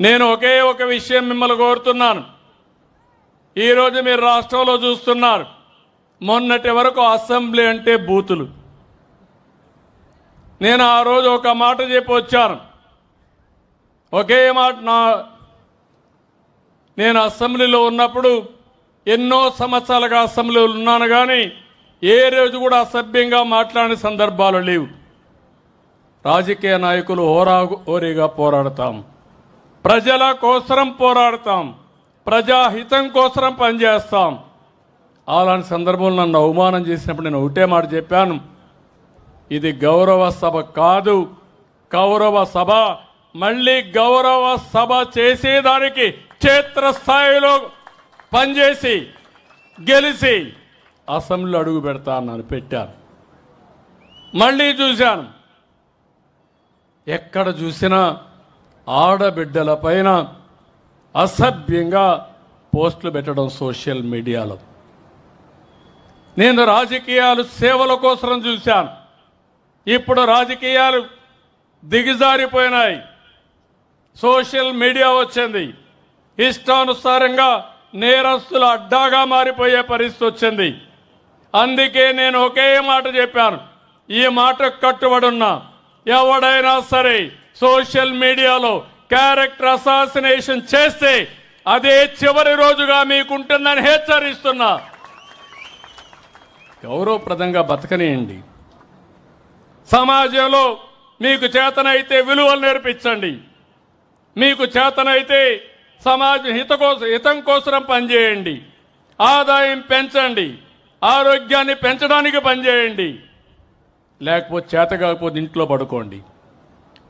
నేను ఒకే ఒక విషయం మిమ్మల్ని కోరుతున్నాను. ఈరోజు మీరు రాష్ట్రంలో చూస్తున్నారు. మొన్నటి వరకు అసెంబ్లీ అంటే బూతులు. నేను ఆ రోజు ఒక మాట చెప్పి వచ్చాను. ఒకే మాట నా నేను అసెంబ్లీలో ఉన్నప్పుడు ఎన్నో సంవత్సరాలుగా అసెంబ్లీలో ఉన్నాను కానీ ఏ రోజు కూడా అసభ్యంగా మాట్లాడిన సందర్భాలు లేవు. రాజకీయ నాయకులు ఓరా ఓరిగా పోరాడతాము. ప్రజల కోసరం పోరాడతాం. ప్రజాహితం కోసరం పనిచేస్తాం. అలాంటి సందర్భంలో నన్ను అవమానం చేసినప్పుడు నేను ఒకటే మాట చెప్పాను. ఇది గౌరవ సభ కాదు. కౌరవ సభ మళ్ళీ గౌరవ సభ చేసేదానికి క్షేత్రస్థాయిలో పనిచేసి గెలిచి అసెంబ్లీలో అడుగు పెడతా అన్నాను పెట్టాను. మళ్ళీ చూశాను. ఎక్కడ చూసినా ఆడబిడ్డల పైన అసభ్యంగా పోస్టులు పెట్టడం సోషల్ మీడియాలో. నేను రాజకీయాలు సేవల కోసం చూశాను. ఇప్పుడు రాజకీయాలు దిగజారిపోయినాయి. సోషల్ మీడియా వచ్చింది. ఇష్టానుసారంగా నేరస్తుల అడ్డాగా మారిపోయే పరిస్థితి వచ్చింది. అందుకే నేను ఒకే మాట చెప్పాను. ఈ మాట కట్టుబడున్నా. ఎవడైనా సరే సోషల్ మీడియాలో క్యారెక్టర్ అసాసినేషన్ చేస్తే అదే చివరి రోజుగా మీకుంటుందని హెచ్చరిస్తున్నా. గౌరవప్రదంగా బతకనేయండి. సమాజంలో మీకు చేతనైతే విలువలు నేర్పించండి. మీకు చేతనైతే సమాజ హిత కోసం హితం కోసం పనిచేయండి. ఆదాయం పెంచండి. ఆరోగ్యాన్ని పెంచడానికి పనిచేయండి. లేకపోతే చేత కాకపోతే ఇంట్లో పడుకోండి.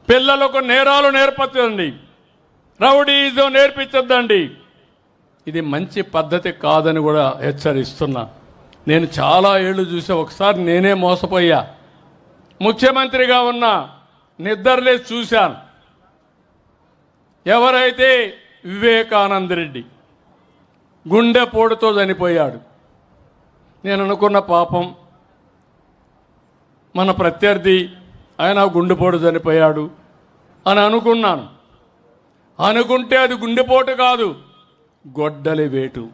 పిల్లలకు నేరాలు నేర్పచ్చండి. రౌడీజం నేర్పించద్దండి. ఇది మంచి పద్ధతి కాదని కూడా హెచ్చరిస్తున్నా. నేను చాలా ఏళ్ళు చూసి ఒకసారి నేనే మోసపోయా. ముఖ్యమంత్రిగా ఉన్న నిద్రలేసి చూశాను. ఎవరైతే వివేకానంద రెడ్డి గుండెపోటుతో చనిపోయాడు నేను అనుకున్న పాపం మన ప్రత్యర్థి ఆయన గుండెపోటు చనిపోయాడు అని అనుకున్నాను. అనుకుంటే అది గుండెపోటు కాదు గొడ్డలి వేటు.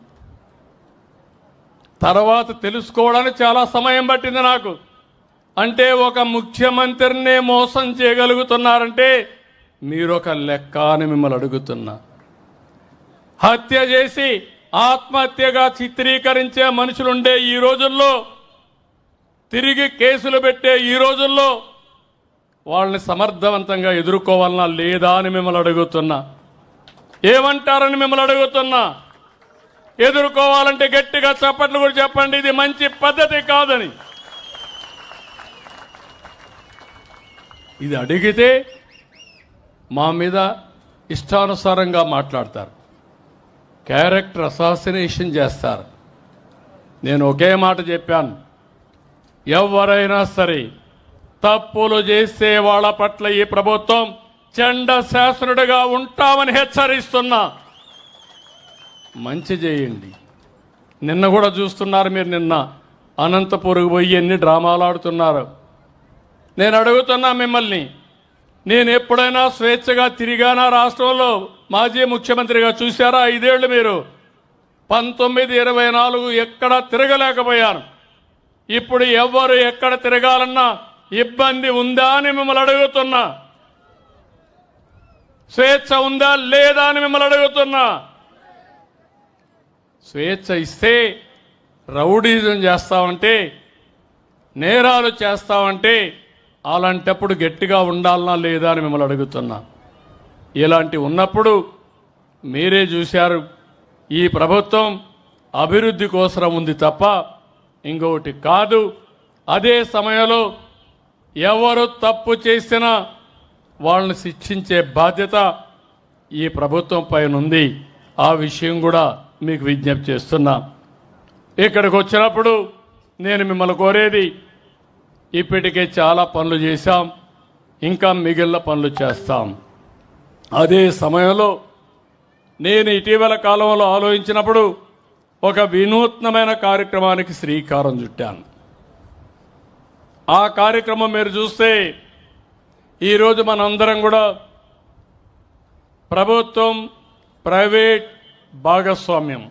తర్వాత తెలుసుకోవడానికి చాలా సమయం పట్టింది నాకు. అంటే ఒక ముఖ్యమంత్రినే మోసం చేయగలుగుతున్నారంటే మీరొక లెక్క అని మిమ్మల్ని అడుగుతున్నా. హత్య చేసి ఆత్మహత్యగా చిత్రీకరించే మనుషులుండే ఈ రోజుల్లో తిరిగి కేసులు పెట్టే ఈ రోజుల్లో వాళ్ళని సమర్థవంతంగా ఎదుర్కోవాలన్నా లేదా అని మిమ్మల్ని అడుగుతున్నా. ఏమంటారని మిమ్మల్ని అడుగుతున్నా. ఎదుర్కోవాలంటే గట్టిగా చప్పట్లు కూడా చెప్పండి. ఇది మంచి పద్ధతి కాదని. ఇది అడిగితే మా మీద ఇష్టానుసారంగా మాట్లాడతారు. క్యారెక్టర్ అసాసినేషన్ చేస్తారు. నేను ఒకే మాట చెప్పాను. ఎవరైనా సరే తప్పులు చేసే వాళ్ళ పట్ల ఈ ప్రభుత్వం చండ శాసనుడిగా ఉంటామని హెచ్చరిస్తున్నా. మంచి చేయండి. నిన్న కూడా చూస్తున్నారు మీరు నిన్న. అనంతపురకు పోయి ఎన్ని డ్రామాలు ఆడుతున్నారు. నేను అడుగుతున్నా మిమ్మల్ని నేను ఎప్పుడైనా స్వేచ్ఛగా తిరిగానా రాష్ట్రంలో? మాజీ ముఖ్యమంత్రిగా చూశారా ఐదేళ్ళు మీరు? పంతొమ్మిది ఇరవై నాలుగు ఎక్కడ తిరగలేకపోయాను. ఇప్పుడు ఎవ్వరు ఎక్కడ తిరగాలన్నా ఇబ్బంది ఉందా అని మిమ్మల్ని అడుగుతున్నా. స్వేచ్ఛ ఉందా లేదా అని మిమ్మల్ని అడుగుతున్నా. స్వేచ్ఛ ఇస్తే రౌడీజం చేస్తామంటే నేరాలు చేస్తామంటే అలాంటప్పుడు గట్టిగా ఉండాలనా లేదా అని మిమ్మల్ని అడుగుతున్నా. ఇలాంటి ఉన్నప్పుడు మీరే చూశారు ఈ ప్రభుత్వం అభివృద్ధి కోసం ఉంది తప్ప ఇంకొకటి కాదు. అదే సమయంలో ఎవరు తప్పు చేసినా వాళ్ళని శిక్షించే బాధ్యత ఈ ప్రభుత్వం పైన ఉంది ఆ విషయం కూడా మీకు విజ్ఞప్తి చేస్తున్నా. ఇక్కడికి వచ్చినప్పుడు నేను మిమ్మల్ని కోరేది ఇప్పటికే చాలా పనులు చేశాం ఇంకా మిగిలిన పనులు చేస్తాం. అదే సమయంలో నేను ఇటీవల కాలంలో ఆలోచించినప్పుడు ఒక వినూత్నమైన కార్యక్రమానికి శ్రీకారం చుట్టాను. ఆ కార్యక్రమం మీరు చూస్తే ఈరోజు మనందరం కూడా ప్రభుత్వం ప్రైవేట్ భాగస్వామ్యం.